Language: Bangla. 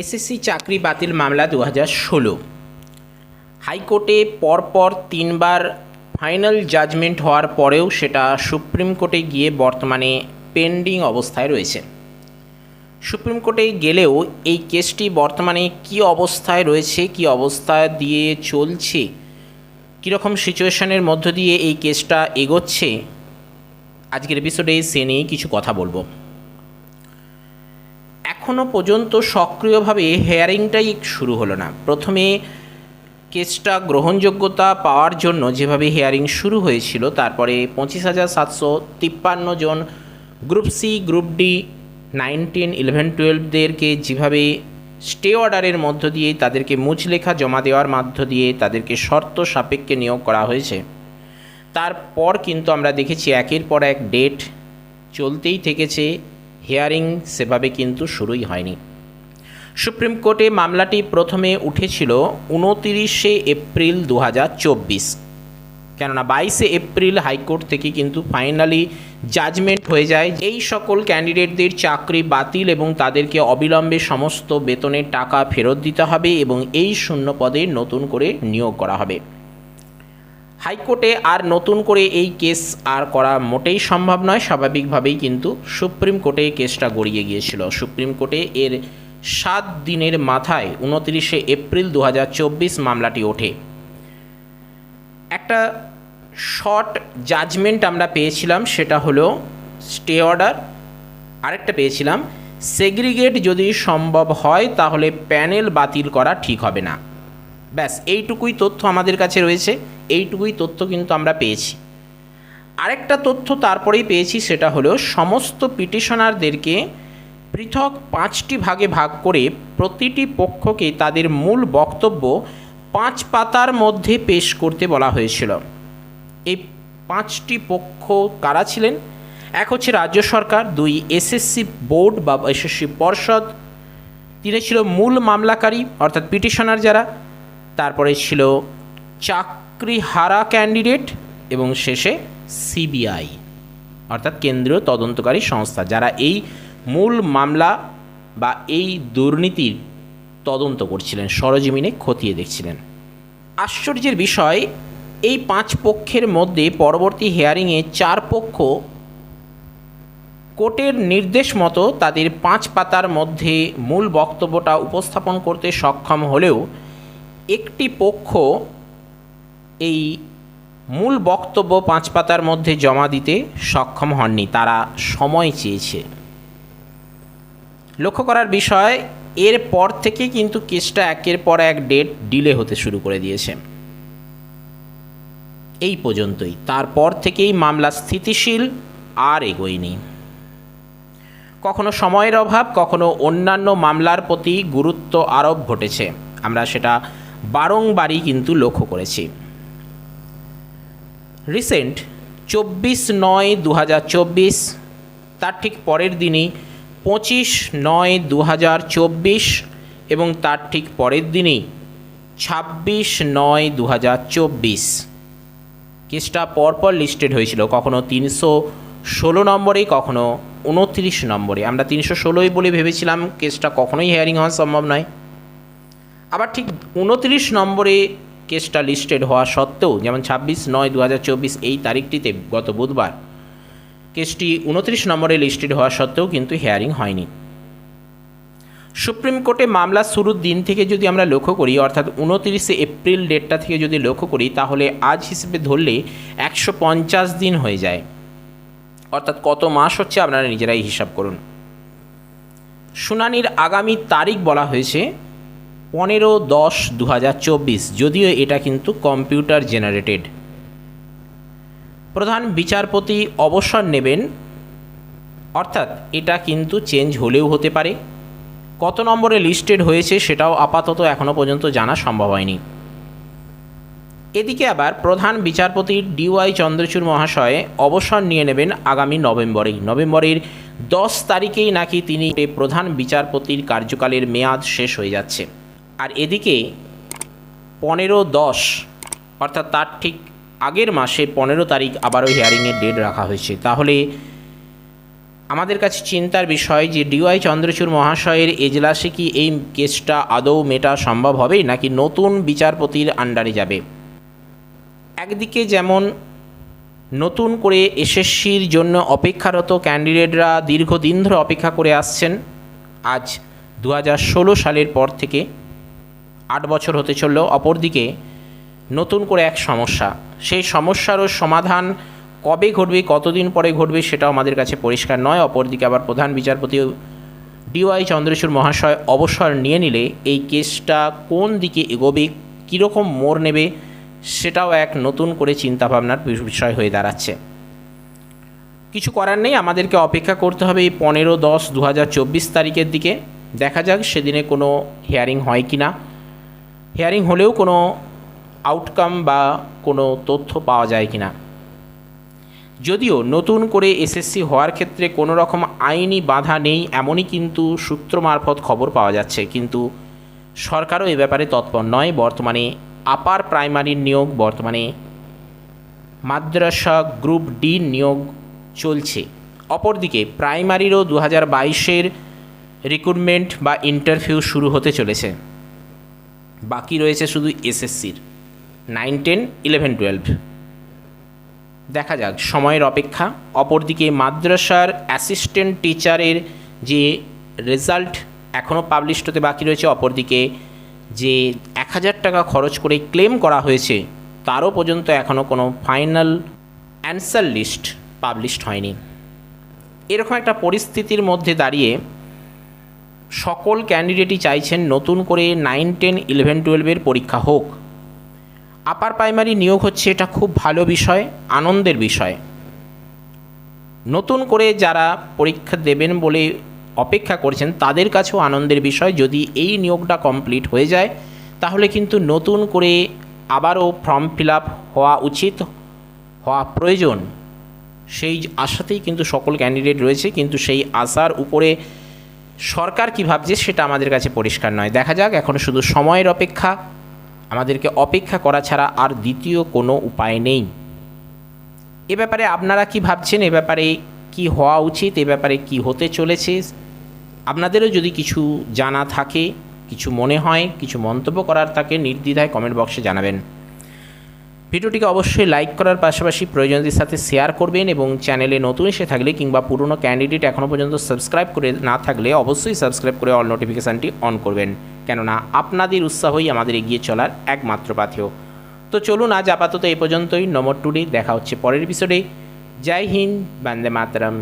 এসএসসি চাকরি বাতিল মামলা দু হাজার ষোলো। হাইকোর্টে পরপর তিনবার ফাইনাল জাজমেন্ট হওয়ার পরেও সেটা সুপ্রিম কোর্টে গিয়ে বর্তমানে পেন্ডিং অবস্থায় রয়েছে। সুপ্রিম কোর্টে গেলেও এই কেসটি বর্তমানে কি অবস্থায় রয়েছে, কি অবস্থা দিয়ে চলছে, কীরকম সিচুয়েশনের মধ্য দিয়ে এই কেসটা এগোচ্ছে, আজকের এপিসোডে সে নিয়েই কিছু কথা বলব। এখনও পর্যন্ত সক্রিয়ভাবে হেয়ারিংটাই শুরু হলো না। প্রথমে কেসটা গ্রহণযোগ্যতা পাওয়ার জন্য যেভাবে হেয়ারিং শুরু হয়েছিল, তারপরে পঁচিশ হাজার সাতশো তিপ্পান্ন জন group C, group D, nineteen, eleven, টুয়েলভদেরকে যেভাবে স্টে অর্ডারের মধ্য দিয়ে তাদেরকে মুচলেখা জমা দেওয়ার মধ্য দিয়ে তাদেরকে শর্ত সাপেক্ষে নিয়োগ করা হয়েছে। তারপর কিন্তু আমরা দেখেছি একের পর এক ডেট চলতেই থেকেছে। হিয়ারিং সেভাবে কিন্তু শুরুই হয়নি। সুপ্রিম কোর্টে মামলাটি প্রথমে উঠেছিল উনতিরিশে এপ্রিল দু হাজার চব্বিশ। কেননা বাইশে এপ্রিল হাইকোর্ট থেকে কিন্তু ফাইনালি জাজমেন্ট হয়ে যায়। এই সকল ক্যান্ডিডেটদের চাকরি বাতিল এবং তাদেরকে অবিলম্বে সমস্ত বেতনের টাকা ফেরত দিতে হবে এবং এই শূন্য পদে নতুন করে নিয়োগ করা হবে। হাইকোর্টে আর নতুন করে এই কেস আর করা মোটেই সম্ভব নয়। স্বাভাবিকভাবেই কিন্তু সুপ্রিম কোর্টে কেসটা গড়িয়ে গিয়েছিল। সুপ্রিম কোর্টে এর সাত দিনের মাথায় উনত্রিশে এপ্রিল দু হাজার চব্বিশ মামলাটি ওঠে। একটা শর্ট জাজমেন্ট আমরা পেয়েছিলাম, সেটা হলো স্টে অর্ডার। আরেকটা পেয়েছিলাম, সেগ্রিগেট যদি সম্ভব হয় তাহলে প্যানেল বাতিল করা ঠিক হবে না। ব্যাস, এইটুকুই তথ্য আমাদের কাছে রয়েছে, এইটুকুই তথ্য কিন্তু আমরা পেয়েছি। আরেকটা তথ্য তারপরেই পেয়েছি, সেটা হলো সমস্ত পিটিশনারদেরকে পৃথক পাঁচটি ভাগে ভাগ করে প্রতিটি পক্ষকে তাদের মূল বক্তব্য পাঁচ পাতার মধ্যে পেশ করতে বলা হয়েছিল। এই পাঁচটি পক্ষ কারা ছিলেন? এক হচ্ছে রাজ্য সরকার, দুই এসএসসি বোর্ড বা এসএসসি পর্ষদ, তিনে ছিল মূল মামলাকারী, অর্থাৎ পিটিশনার যারা তারপরে ছিল চাকরি হারা ক্যান্ডিডেট এবং শেষে সিবিআই, অর্থাৎ কেন্দ্রীয় তদন্তকারী সংস্থা, যারা এই মূল মামলা বা এই দুর্নীতির তদন্ত করছিলেন, সরজমিনে খতিয়ে দেখছিলেন। আশ্চর্যের বিষয়, এই পাঁচ পক্ষের মধ্যে পরবর্তী হেয়ারিংয়ে চার পক্ষ কোর্টের নির্দেশ মতো তাদের পাঁচ পাতার মধ্যে মূল বক্তব্যটা উপস্থাপন করতে সক্ষম হলেও একটি পক্ষ এই মূল বক্তব্য পাঁচ পাতার মধ্যে জমা দিতে সক্ষম হননি, তারা সময় চেয়েছে। লক্ষ্য করার বিষয়, এর পর থেকে কিন্তু কেসটা একের পর এক ডেট ডিলে হতে শুরু করে দিয়েছে। এই পর্যন্তই। তারপর থেকেই মামলা স্থিতিশীল, আর এগোয়নি। কখনো সময়ের অভাব, কখনো অন্যান্য মামলার প্রতি গুরুত্ব আরোপ ঘটেছে। আমরা সেটা বারংবারই কিন্তু লক্ষ্য করেছি। রিসেন্ট চব্বিশ নয় দু তার ঠিক পরের দিনই পঁচিশ নয় দু এবং তার ঠিক পরের দিনই ছাব্বিশ নয় দু হাজার চব্বিশ। কেসটা পরপর লিস্টেড হয়েছিল, কখনো তিনশো ষোলো নম্বরে কখনো উনত্রিশ নম্বরে। আমরা তিনশো ষোলোই বলে ভেবেছিলাম, কেসটা কখনোই হেয়ারিং হওয়া সম্ভব নয়। আবার ঠিক উনত্রিশ নম্বরে কেসটা লিস্টেড হওয়া সত্ত্বেও, যেমন ছাব্বিশ নয় দু এই তারিখটিতে গত বুধবার, কেসটি উনত্রিশ নম্বরে লিস্টেড হওয়া সত্ত্বেও কিন্তু হেয়ারিং হয়নি। সুপ্রিম কোর্টে মামলা শুরুর দিন থেকে যদি আমরা লক্ষ্য করি, অর্থাৎ উনত্রিশে এপ্রিল ডেটটা থেকে যদি লক্ষ্য করি, তাহলে আজ হিসেবে ধরলে একশো পঞ্চাশ দিন হয়ে যায়। অর্থাৎ কত মাস হচ্ছে আপনারা নিজেরাই হিসাব করুন। শুনানির আগামী তারিখ বলা হয়েছে পনেরো দশ দু যদিও এটা কিন্তু কম্পিউটার জেনারেটেড। প্রধান বিচারপতি অবসর নেবেন, অর্থাৎ এটা কিন্তু চেঞ্জ হলেও হতে পারে। কত নম্বরে লিস্টেড হয়েছে সেটাও আপাতত এখনও পর্যন্ত জানা সম্ভব হয়নি। এদিকে আবার প্রধান বিচারপতি ডিওয়াই চন্দ্রচূড় মহাশয় অবসর নিয়ে নেবেন আগামী নভেম্বরেই। নভেম্বরের দশ তারিখেই নাকি তিনি প্রধান বিচারপতির কার্যকালের মেয়াদ শেষ হয়ে যাচ্ছে। আর এদিকে পনেরো দশ, অর্থাৎ তার ঠিক আগের মাসে পনেরো তারিখ আবারও হিয়ারিংয়ের ডেট রাখা হয়েছে। তাহলে আমাদের কাছে চিন্তার বিষয় যে ডিওয়াই চন্দ্রচূড় মহাশয়ের এজলাসে কি এই কেসটা আদৌ মেটা সম্ভব হবে, নাকি নতুন বিচারপতির আন্ডারে যাবে? একদিকে যেমন নতুন করে এসএসসির জন্য অপেক্ষারত ক্যান্ডিডেটরা দীর্ঘদিন ধরে অপেক্ষা করে আসছেন, আজ দু সালের পর থেকে। আট বছর হতে চলল অপরদিকে নতুন করে এক সমস্যা। সেই সমস্যারও সমাধান কবে ঘটবে, কতদিন পরে ঘটবে সেটাও আমাদের কাছে পরিষ্কার নয়। অপরদিকে আবার প্রধান বিচারপতি ডিওয়াই চন্দ্রচূড় মহাশয় অবসর নিয়ে নিলে এই কেসটা কোন দিকে এগোবে, কীরকম মোড় নেবে, সেটাও এক নতুন করে চিন্তাভাবনার বিষয় হয়ে দাঁড়াচ্ছে। কিছু করার নেই, আমাদেরকে অপেক্ষা করতে হবে এই পনেরো দশ দু তারিখের দিকে। দেখা যাক সেদিনে কোনো হিয়ারিং হয় কি না হিয়ারিং হলেও কোনো আউটকাম বা কোনো তথ্য পাওয়া যায় কি না যদিও নতুন করে এসএসসি হওয়ার ক্ষেত্রে কোনো রকম আইনি বাধা নেই, এমনই কিন্তু সূত্র মারফত খবর পাওয়া যাচ্ছে। কিন্তু সরকারও এ ব্যাপারে তৎপর নয়। বর্তমানে আপার প্রাইমারির নিয়োগ, বর্তমানে মাদ্রাসা গ্রুপ ডি নিয়োগ চলছে। অপরদিকে প্রাইমারিরও দু হাজার বাইশের রিক্রুটমেন্ট বা ইন্টারভিউ শুরু হতে চলেছে। বাকি রয়েছে শুধু এসএসসির। নাইন টেন ইলেভেন টুয়েলভ দেখা যাক, সময়ের অপেক্ষা। অপরদিকে মাদ্রাসার অ্যাসিস্ট্যান্ট টিচারের যে রেজাল্ট এখনও পাবলিশ হতে বাকি রয়েছে, অপরদিকে যে এক হাজার টাকা খরচ করে ক্লেম করা হয়েছে, তারও পর্যন্ত এখনও কোনো ফাইনাল অ্যান্সার লিস্ট পাবলিশড হয়নি। এরকম একটা পরিস্থিতির মধ্যে দাঁড়িয়ে সকল ক্যান্ডিডেটই চাইছেন নতুন করে নাইন টেন ইলেভেন টুয়েলভের পরীক্ষা হোক। আপার প্রাইমারি নিয়োগ হচ্ছে এটা খুব ভালো বিষয়, আনন্দের বিষয়। নতুন করে যারা পরীক্ষা দেবেন বলে অপেক্ষা করছেন, তাদের কাছেও আনন্দের বিষয়। যদি এই নিয়োগটা কমপ্লিট হয়ে যায়, তাহলে কিন্তু নতুন করে আবারও ফর্ম ফিল হওয়া উচিত, হওয়া প্রয়োজন। সেই আশাতেই কিন্তু সকল ক্যান্ডিডেট রয়েছে, কিন্তু সেই আশার উপরে সরকার কী ভাবছে সেটা আমাদের কাছে পরিষ্কার নয়। দেখা যাক, এখন শুধু সময়ের অপেক্ষা, আমাদেরকে অপেক্ষা করা ছাড়া আর দ্বিতীয় কোনো উপায় নেই। এ ব্যাপারে আপনারা কি ভাবছেন? এ ব্যাপারে কি হওয়া উচিত? এ ব্যাপারে কি হতে চলেছে? আপনাদেরও যদি কিছু জানা থাকে, কিছু মনে হয়, কিছু মন্তব্য করার থাকে, নির্দ্বিধায় কমেন্ট বক্সে জানাবেন। ভিডিওটিকে অবশ্যই লাইক করার পাশাপাশি প্রয়োজনদের সাথে শেয়ার করবেন এবং চ্যানেলে নতুন এসে থাকলে কিংবা পুরনো ক্যান্ডিডেট এখনও পর্যন্ত সাবস্ক্রাইব করে না থাকলে অবশ্যই সাবস্ক্রাইব করে অল নোটিফিকেশানটি অন করবেন। কেননা আপনাদের উৎসাহই আমাদের এগিয়ে চলার একমাত্র পাথেয়। তো চলুন আজ আপাতত এই পর্যন্তই। নম্বর টুডে দেখা হচ্ছে পরের এপিসোডে জয় হিন্দ। বন্দে মাতরম।